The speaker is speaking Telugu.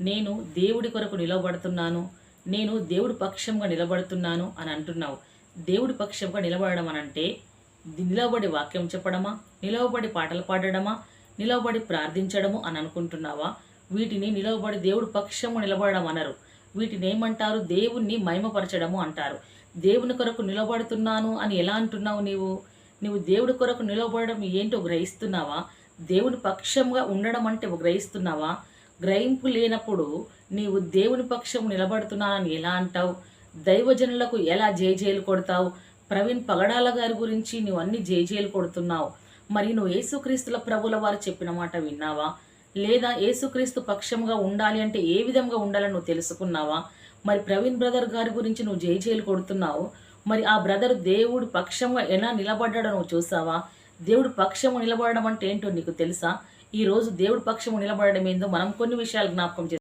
నేను దేవుడి కొరకు నిలబడుతున్నాను. నేను దేవుడి పక్షంగా నిలబడుతున్నాను అని అంటున్నావు. దేవుడి పక్షంగా నిలబడడం అని అంటే నిలబడి వాక్యం చెప్పడమా? నిలవబడి పాటలు పాడడమా? నిలవబడి ప్రార్థించడము అని అనుకుంటున్నావా? వీటిని నిలవబడి దేవుడి పక్షము నిలబడడం అనరు. వీటిని ఏమంటారు? దేవుణ్ణి మహిమపరచడము అంటారు. దేవుని కొరకు నిలబడుతున్నాను అని ఎలా అంటున్నావు నీవు? నువ్వు దేవుడి కొరకు నిలబడడం ఏంటో గ్రహిస్తున్నావా? దేవుని పక్షంగా ఉండడం అంటే గ్రహిస్తున్నావా? గ్రహింపు లేనప్పుడు నీవు దేవుని పక్షం నిలబడుతున్నానని ఎలా అంటావు? దైవజనులకు ఎలా జేజేలు కొడతావు? ప్రవీణ్ పగడాల గారి గురించి నువ్వు అన్ని జేజేలు కొడుతున్నావు. మరి నువ్వు యేసుక్రీస్తుల ప్రభుల వారు చెప్పిన మాట విన్నావా? లేదా యేసుక్రీస్తు పక్షంగా ఉండాలి అంటే ఏ విధంగా ఉండాలని నువ్వు తెలుసుకున్నావా? మరి ప్రవీణ్ బ్రదర్ గారి గురించి నువ్వు జేజేలు కొడుతున్నావు. మరి ఆ బ్రదర్ దేవుడు పక్షంగా ఎలా నిలబడ్డాడో నువ్వు చూసావా? దేవుడు పక్షము నిలబడడం అంటే ఏంటో నీకు తెలుసా? ఈ రోజు దేవుడి పక్షము నిలబడడం ఏందో మనం కొన్ని విషయాలు జ్ఞాపకం చేస్తాం.